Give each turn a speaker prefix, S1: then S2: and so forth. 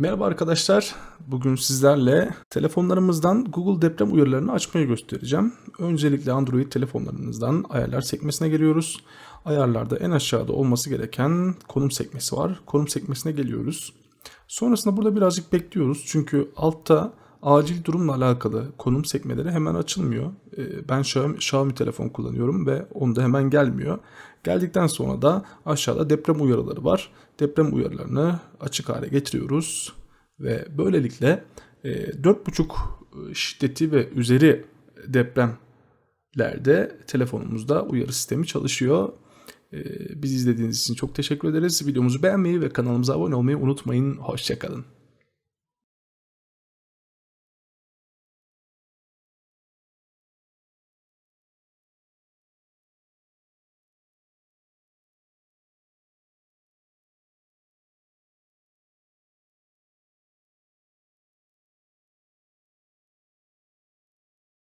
S1: Merhaba arkadaşlar. Bugün sizlerle telefonlarımızdan Google deprem uyarılarını açmayı göstereceğim. Öncelikle Android telefonlarımızdan ayarlar sekmesine geliyoruz. Ayarlarda en aşağıda olması gereken konum sekmesi var. Konum sekmesine geliyoruz. Sonrasında burada birazcık bekliyoruz. Çünkü altta acil durumla alakalı konum sekmeleri hemen açılmıyor. Ee, Ben Xiaomi, Xiaomi telefon kullanıyorum ve onda hemen gelmiyor. Geldikten sonra da aşağıda deprem uyarıları var. Deprem uyarılarını açık hale getiriyoruz ve böylelikle e, 4.5 şiddeti ve üzeri depremlerde telefonumuzda uyarı sistemi çalışıyor. Ee, Bizi izlediğiniz için çok teşekkür ederiz. Videomuzu beğenmeyi ve kanalımıza abone olmayı unutmayın. Hoşçakalın.